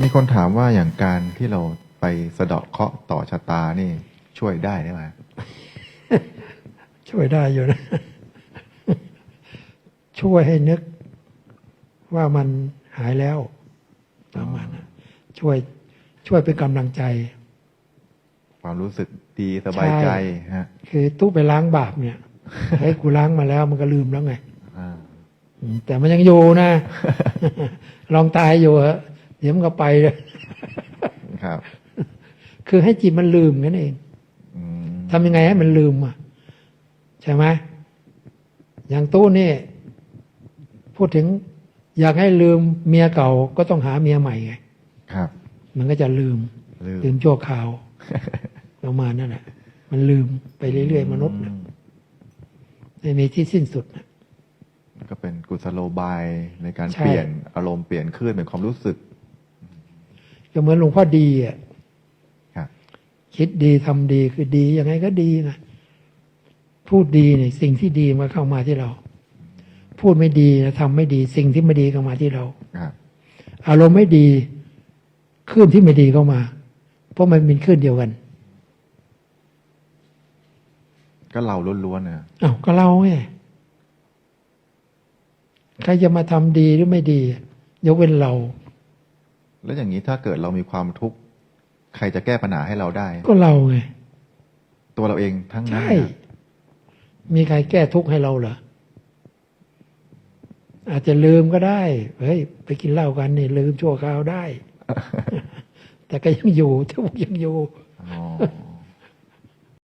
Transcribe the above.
มีคนถามว่าอย่างการที่เราไปสะเดาะเคราะห์ต่อชะตานี่ช่วยได้ไหมช่วยได้อยู่นะ ช่วยให้นึกว่ามันหายแล้วประมาณนั้นช่วยช่วยเป็นกำลังใจ ความรู้สึกดีสบายใจฮะ คือตู้ไปล้างบาปเนี่ยเฮ้ยกูล้างมาแล้วมันก็ลืมแล้วไงอ่าอืมแต่มันยังอยู่นะ ลองตายอยู่เหอะ เดี๋ยวมันก็ไปเลยครับ คือให้จิตมันลืมนั่นเองอืมทำยังไงให้มันลืมอะใช่ไหมอย่างตู้นี่ พูดถึง อยากให้ลืมเมียเก่าก็ต้องหาเมียใหม่ไงครับ มันก็จะลืม ลืมลืมชั่วคราวประมาณนั่นแหละมันลืมไปเรื่อยๆมนุษย์อืน่ะมไม่มีที่สิ้นสุดน่ะก็เป็นกุศโลบายในการใช่เปลี่ยนอารมณ์เปลี่ยนคลื่นเป็นความรู้สึก ก็เหมือนหลวงพ่อดีอะครับคิดดีทำดีคือดียังไงก็ดีนะพูดดีเนี่ยสิ่งที่ดีมาเข้ามาที่เรา พูดไม่ดีนะทำไม่ดี สิ่งที่ไม่ดีเข้ามาที่เราครับอารมณ์ไม่ดีคลื่นที่ไม่ดีเข้ามา เพราะมันเป็นคลื่นเดียวกัน ก็เราล้วนๆนะอ้าวก็เราไงใครจะมาทำดีหรือไม่ดียกเว้นเรา แล้วอย่างนี้ถ้าเกิดเรามีความทุกข์ใครจะแก้ปัญหาให้เราได้ ก็เราไงตัวเราเองทั้งนั้นใช่นะมีใครแก้ทุกข์ให้เราเหรออาจจะลืมก็ได้เฮ้ยไปกินเหล้ากันนี่ลืมชั่วคราวได้ แต่ก็ยังอยู่ทุกข์ยังอยู่อ๋อ